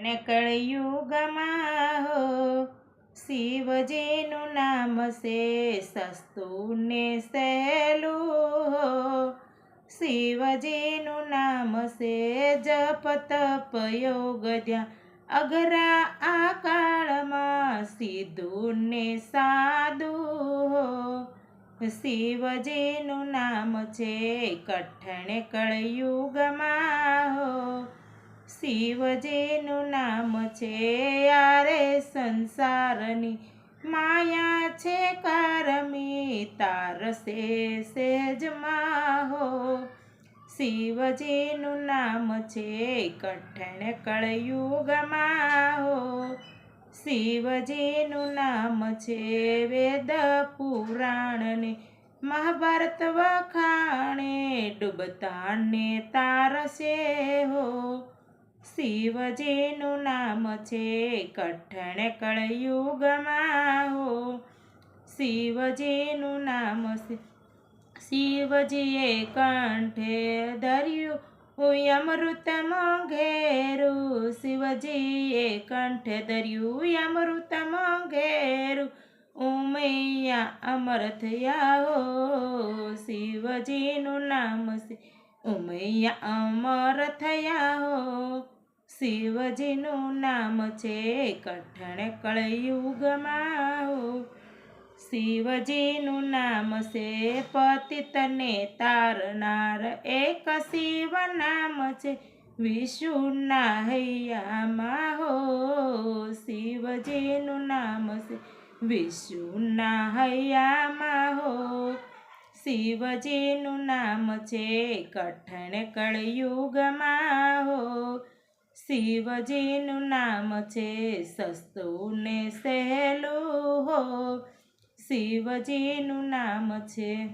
અને કળયુગમાં હો, શિવજીનું નામ છે સસ્તું ને સહેલું હો. શિવજીનું નામ છે જપ તપ યોગ ધ્યાન અઘરા આ કાળમાં સીધું ને સાદું હો. શિવજીનું નામ છે કઠણ કળયુગમાં હો શિવજીનું નામ છે આરે સંસારની માયા છે કારમી તારસે સેજમાં હો શિવજીનું નામ છે કઠણ કળયુગમાં હો શિવજીનું નામ છે વેદ પુરાણને મહાભારત વખાણે ડૂબતાને તારસે હો શિવજીનું નામ છે, કઠણ કળયુગમાં હો. શિવજીનું નામ છે શિવજીએ કંઠે ધર્યું અમૃત ઘેરું શિવજીએ કંઠે ધર્યું અમૃત ઘેરું ઉમૈયા અમર થયા હો શિવજીનું નામ છે ઉમૈયા અમર થયા હો શિવજીનું નામ છે કઠણ કળયુગમાં. શિવજીનું નામ છે પતિતને તારનાર એક શિવ નામ છે વિષ્ણુના હૈયામાં હો શિવજીનું નામ છે વિષ્ણુના હૈયામાં હો શિવજીનું નામ છે કઠણ કળયુગમાં. હો શિવજીનું નામ છે સસ્તું ને સહેલું હો. શિવજીનું નામ છે